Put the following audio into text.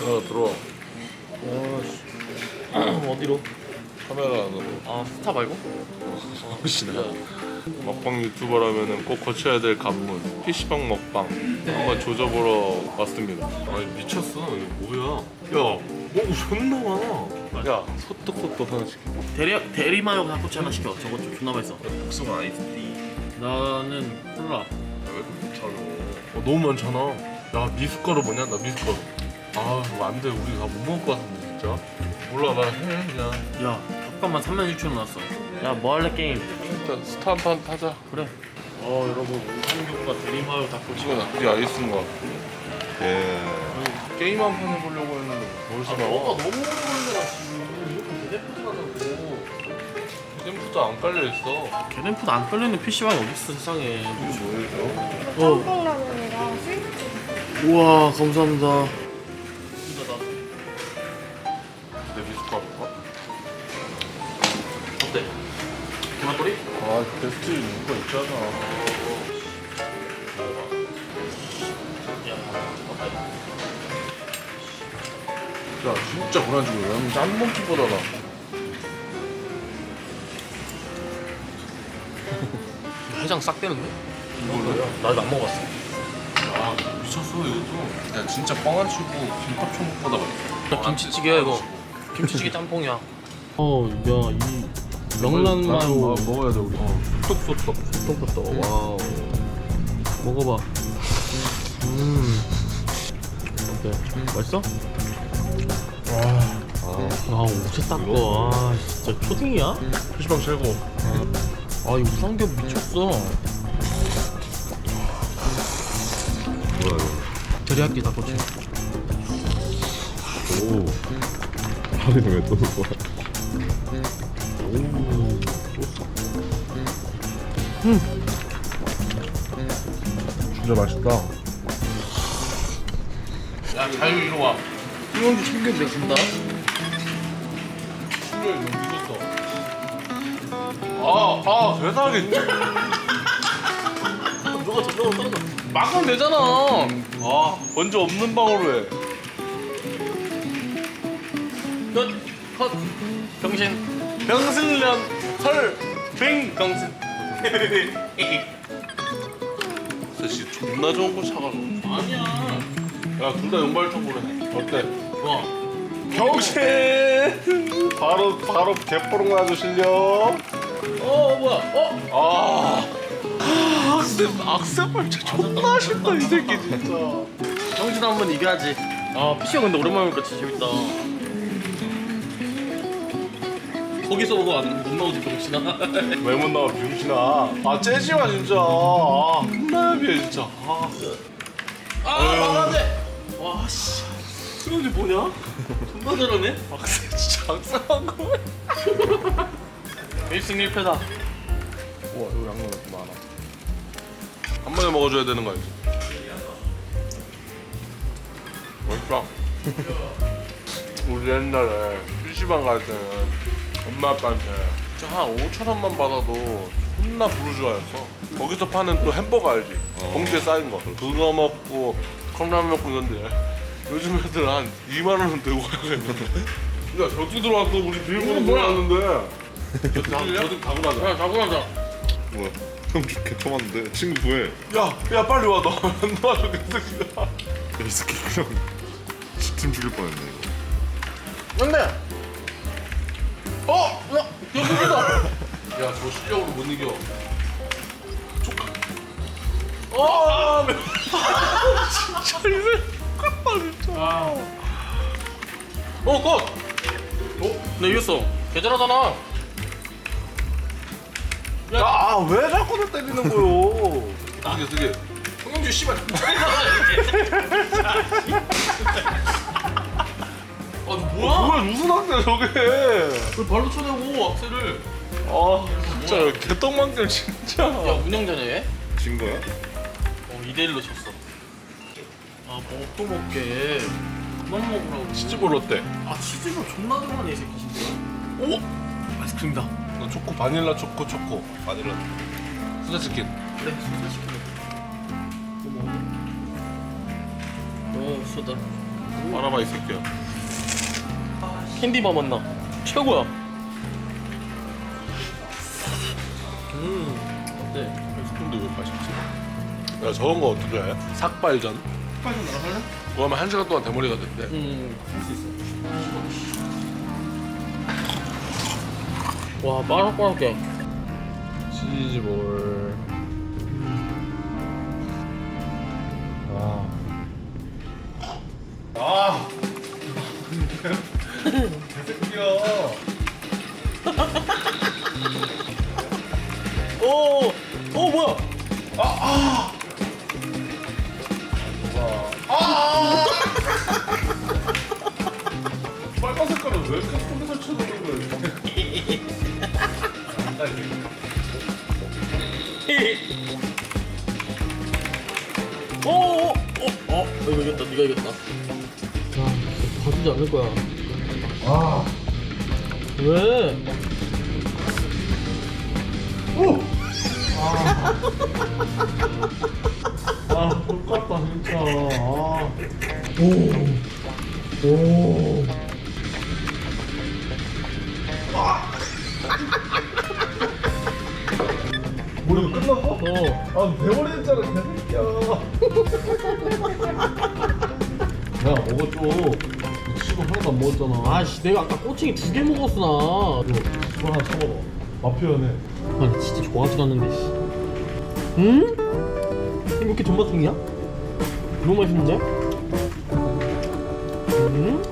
어 들어와. 어디로? 카메라 안으로. 아 스타 말고? 혹시나. 먹방 유튜버라면 꼭 거쳐야 될 관문. PC방 먹방. 한번 조져보러 왔습니다. 아니 미쳤어. 이거 뭐야? 야 먹고 존나 많아. 야 소떡소떡 하나 시켜. 대리 대리마요 닭꼬치 하나 시켜. 저거 좀 존나 맛있어. 복숭아 아이스티. 나는 콜라. 왜 이렇게 잘 어, 너무 많잖아. 야 미숫가루 뭐냐? 나 미숫가루 아 이거 안돼 우리 다 못 먹을 것 같은데 진짜 몰라 나해 그냥 야 잠깐만 3만 6천 원 나왔어. 야 뭐 할래 게임? 일단 스타 한 판 타자 그래. 어 여러분 삼겹과 대리마요 닭꼬치. 이거 나쁘지 아이스인 것 같아 예 게임 한 판 해보려고 했는데 벌써 나와 너무 오래 걸린다 지금. 이렇게 대대푸드 가자고. 샘프도 안 깔려있어 개댄푸드 안 깔려있는 PC방이 어딨어 세상에. 이거 뭐예요? 어. 짬뽕라면이랑 스위트 우와 감사합니다. 어때? 계란뿌리? 아 베스트 누가 있잖아 야 진짜 고난주고 왜냐면 짬뽕기보다 나 해장 싹 되는데? 이걸로요? 나도 안 먹어봤어. 아 미쳤어 이것도 야 진짜 뻥안 치고 김밥 초밥보다 맛있어 김치찌개야 이거. 김치찌개 짬뽕이야. 어, 야, 이 명란 마요 먹어야 돼 우리 어. 톡톡톡 똥부터 와우. 먹어봐. 음. 어때? 맛있어? 아, 어째 닦고. 아, 진짜 초딩이야? PC방 최고 아, 이 우삼겹 미쳤어. 뭐야 이거 teriyaki 닭꼬치. 오 하리는 왜또 먹어 진짜 맛있다 야, 자유 이리 와. 이건지 챙겨 내가 준다. 충전이 너무 늦었어 아, 아 세상에 너가 저쪽으로 떨어져. 막으면 되잖아 아 먼저 없는 방으로 해 컷! 컷! 병신. 설빙 병신. 사실 존나 좋은 거 사가지고 아니야. 야 둘 다 용발적으로 해 어때? 와. 병신 바로 바로 개뽀롱 나줘 실력 어, 뭐야? 어? 아 악세 악세발 진짜 존나 아쉽다 이 새끼 진짜 정신 한번 이겨야지. 아, 피시가 근데 오랜만에 보니까 진짜 재밌다. 거기서 보고 안, 못 나오지, 병신아. 왜 못 나와 병신아 아 째지마 진짜 아 혼나비야 진짜 아 아, 망하네! 와, 씨. 수영이 뭐냐? 존나 잘하네? 악세 진짜 악세한 거 1승 1패다. 우와 이거 양념 이렇게 많아 한 번에 먹어줘야 되는 거 알지? 맛있다 우리 옛날에 PC방 갈 때는 엄마 아빠한테 진짜 한 5천 원만 받아도 존나 부르주아였어 거기서 파는 또 햄버거 알지? 봉지에 쌓인 거 그거 먹고 컵라면 먹고 있는데 요즘 애들 한 2만 원은 들고 가야겠는데 야 저기 들어왔어 우리 비밀번호 몰랐는데 저기 가고 나자 야, 자고 나자. 뭐야? 형 쳐봤는데 친구 구해. 야, 야 빨리 와. 너 안 도와줘, 개새끼야. 야, 이 새끼 그냥 시팀 죽일 뻔했네 이거. 근데! 어! 야, 여기다! 야, 저 실력으로 못 이겨. 어, 매- 진짜 이제 진짜. 어, 컷! 어? 나 이겼어. 개잘하잖아. 야, 아, 왜 자꾸 나 때리는 거요? 쓰게, 쓰게. 홍영주 씨발. 아, 뭐야? 학생 저게? 왜 발로 쳐내고 악셀을? 아, 진짜 개떡만큼 진짜. 야, 운영자네 얘? 진 거야? 어, 2대1로 졌어. 아, 뭐또 먹게. 그만 먹으라고. 치즈볼 어때? 아, 치즈가 존나 들어가네, 이 새끼 진짜. 오! 아이스크림이다. 너 초코 바닐라 초코 초코. 바닐라. 수제 치킨. 그래, 소다 시켜. 뭐 먹어? 어, 소다. 알아봐 이 새끼야. 캔디바 맛나. 최고야. 음, 어때? 근데 왜 맛있지? 야 저런 거 어떻게 해? 삭발전? 빨리 나갈래? 그러면 한 시간 동안 대머리가 된대. 음, 할수 있어. 와, 바삭바삭해. 치즈볼. 와. 오, 오 뭐야? 빨간 색깔은 왜 이렇게 속에 설치해놓는 거야? 오, 오, 오, 어, 이거 이겼다, 네가 이겼다. 야, 봐주지 않을 거야. 아, 왜? 오, 아, 아, 똑같다 진짜. 아, 오, 오. 뭐 이거 끝났어? 어. 아 대머리 했잖아 개새끼야 야 먹어줘 치고 하나도 안 먹었잖아 아씨, 내가 아까 꼬챙이 두 개 먹었어 나. 이거 하나 쳐먹어 맛 표현해 아니 진짜 좋아하지도 않는데 씨. 응? 이거 이렇게 존맛탱이야? 너무 맛있는데? 응?